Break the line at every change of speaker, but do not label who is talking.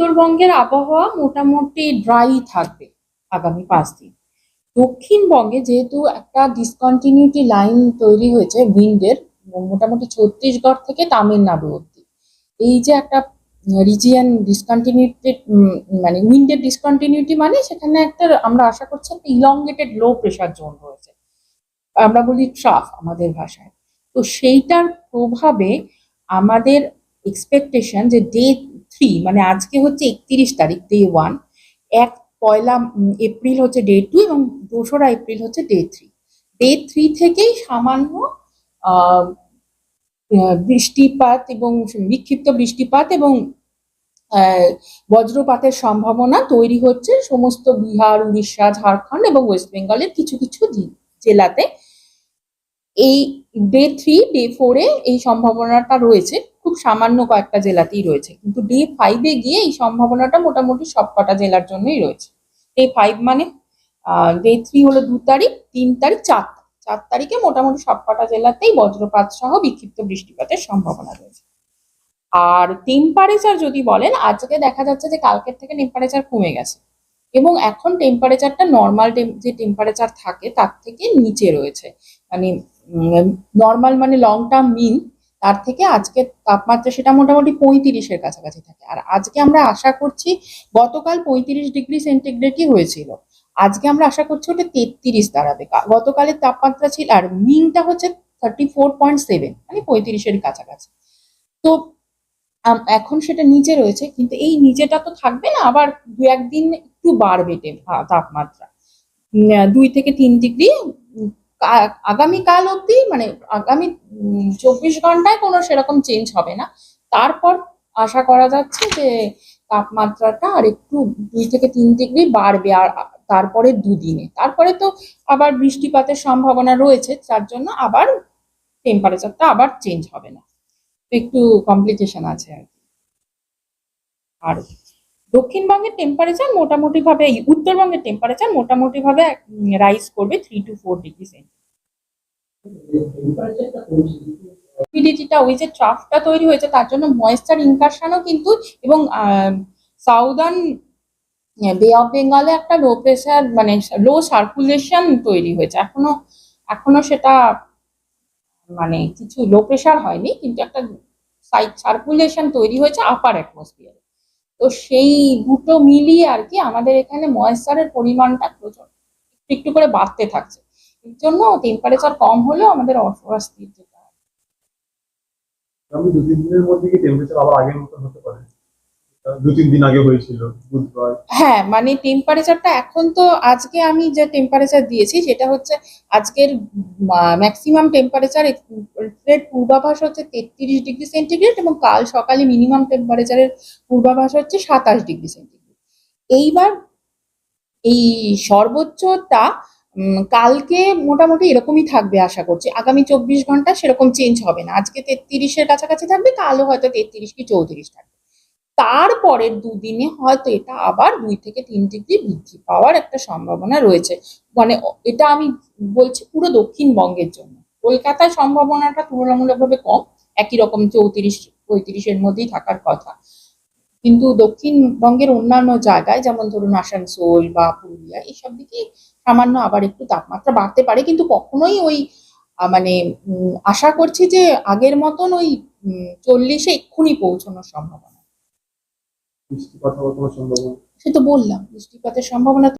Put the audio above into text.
উত্তরবঙ্গের আবহাওয়া মোটামুটি ড্রাই থাকবে আগামী পাঁচ দিন। দক্ষিণবঙ্গে যেহেতু একটা ডিসকন্টিনিউটি লাইন তৈরি হয়েছে উইন্ডের মোটামুটি ছত্তিশগড় থেকে তামিলনাড়ু অব্দি এই যে একটা রিজিয়ান ডিসকন্টিনিউটি মানে উইন্ডের ডিসকন্টিনিউটি মানে সেখানে একটা আমরা আশা করছি একটা ইলংগেটেড লো প্রেশার জোন রয়েছে। আমরা বলি ট্রাফ আমাদের ভাষায়। তো সেইটার প্রভাবে আমাদের এক্সপেকটেশন যে ডে থ্রি মানে আজকে হচ্ছে একত্রিশ তারিখ ডে ওয়ান এক পয়লা এপ্রিল হচ্ছে ডে টু এবং দোসরা এপ্রিল হচ্ছে ডে থ্রি ডে থ্রি থেকেই সামান্য বৃষ্টিপাত এবং বিক্ষিপ্ত বৃষ্টিপাত এবং বজ্রপাতের সম্ভাবনা তৈরি হচ্ছে সমস্ত বিহার, উড়িষ্যা, ঝাড়খণ্ড এবং ওয়েস্ট বেঙ্গলের কিছু কিছু জেলাতে। এই ডে থ্রি ডে ফোরে এই সম্ভাবনাটা রয়েছে। খুব সামান্য কয়েকটা জেলাতেই রয়েছে। কিন্তু ডে ফাইভে গিয়ে এই সম্ভাবনাটা মোটামুটি সবকটা জেলার জন্যই রয়েছে। ডে ফাইভ মানে ডে থ্রি হলো দু তারিখ, তিন তারিখ, চার চার তারিখে মোটামুটি সবকটা জেলাতেই বজ্রপাত সহ বিক্ষিপ্ত বৃষ্টিপাতের সম্ভাবনা রয়েছে। আর টেম্পারেচার যদি বলেন, আজকে দেখা যাচ্ছে যে কালকের থেকে টেম্পারেচার কমে গেছে। এবং এখন টেম্পারেচারটা নর্মাল যে টেম্পারেচার থাকে, তার থেকে নিচে রয়েছে। মানে নর্মাল মানে লং টার্ম মিন তার থেকে আজকে তাপমাত্রা সেটা মোটামুটি পঁয়ত্রিশের কাছাকাছি থাকে। আর আজকে আমরা আশা করছি গতকাল পঁয়ত্রিশ ডিগ্রি সেন্টিগ্রেডই হয়েছিল? আজকে আমরা আশা করছি ওটা তেত্রিশ দাঁড়াবে। গতকালের তাপমাত্রা ছিল, আর মিনটা হচ্ছে থার্টি ফোর পয়েন্ট সেভেন মানে পঁয়ত্রিশের কাছাকাছি। তো এখন সেটা নিচে রয়েছে, কিন্তু এই নিচেটা তো থাকবে না, আবার দু একদিন একটু বাড়বে তাপমাত্রা। দুই থেকে তিন ডিগ্রি আগামীকাল অবধি মানে আগামী চব্বিশ ঘন্টায় কোনো সেরকম চেঞ্জ হবে না। তারপর আশা করা যাচ্ছে যে তাপমাত্রাটা আর একটু দুই থেকে তিন ডিগ্রি বাড়বে, আর তারপরে দুদিনে। তারপরে তো আবার বৃষ্টিপাতের সম্ভাবনা রয়েছে তার জন্য আবার টেম্পারেচারটা আবার চেঞ্জ হবে না। একটু কমপ্লিকেশন আছে আর কি। আর দক্ষিণবঙ্গের টেম্পারেচার মোটামুটি ভাবে উত্তরবঙ্গের টেম্পারেচার মোটামুটি ভাবে রাইজ করবে থ্রি টু ফোর ডিগ্রি হিউমিডিটিটা ওই যে ট্রাফটা তৈরি হয়েছে, তার জন্য ময়েশ্চার ইনকারশনও কিন্তু, এবং সাউদার্ন বে অফ বেঙ্গলে একটা লো প্রেশার মানে লো সার্কুলেশন তৈরি হয়েছে। এখনও এখনও সেটা মানে কিছু লো প্রেশার হয়নি, কিন্তু একটা সাইড সার্কুলেশন তৈরি হয়েছে আপার অ্যাটমসফিয়ারে তো সেই দুটো মিলিয়ে আর কি আমাদের এখানে ময়েশ্চারের পরিমাণটা প্রচুর। একটু একটু করে বাড়তে থাকছে। এর জন্য টেম্পারেচার কম হলেও আমাদের অস্বস্তি যেটা।
আমি দুদিনের মধ্যে কি টেম্পারেচার আবার আগের মতো হতে পারে? দু তিন দিন আগে হয়েছিল, বুধবার।
হ্যাঁ মানে টেম্পারেচারটা এখন তো আজকে আমি যে টেম্পারেচার দিয়েছি, সেটা হচ্ছে আজকের ম্যাক্সিমাম টেম্পারেচার পূর্বাভাস হচ্ছে তেত্রিশ ডিগ্রি সেন্টিগ্রেড এবং কাল সকালে মিনিমাম টেম্পারেচারের পূর্বাভাস হচ্ছে সাতাশ ডিগ্রি সেন্টিগ্রেড এইবার এই সর্বোচ্চটা কালকে মোটামুটি এরকমই থাকবে আশা করছি। আগামী চব্বিশ ঘণ্টা সেরকম চেঞ্জ হবে না। আজকে তেত্রিশের কাছাকাছি থাকবে, কালও হয়তো তেত্রিশ কি চৌত্রিশ থাকবে। তারপরের দুদিনে হয়তো এটা আবার দুই থেকে তিন ডিগ্রি বৃদ্ধি পাওয়ার একটা সম্ভাবনা রয়েছে। মানে এটা আমি বলছি পুরো দক্ষিণবঙ্গের জন্য। কলকাতায় সম্ভাবনাটা তুলনামূলকভাবে কম, একই রকম চৌত্রিশ, পঁয়ত্রিশের মধ্যেই থাকার কথা। কিন্তু দক্ষিণবঙ্গের অন্যান্য জায়গায় যেমন ধরুন আসানসোল বা পুরুলিয়া এইসব দিকে সামান্য আবার একটু তাপমাত্রা বাড়তে পারে। কিন্তু কখনোই ওই মানে আশা করছি যে আগের মতন ওই চল্লিশে এক্ষুনি পৌঁছানোর সম্ভাবনা।
বৃষ্টিপাত হওয়ার কোনো সম্ভাবনা?
সে তো বললাম বৃষ্টিপাতের সম্ভাবনা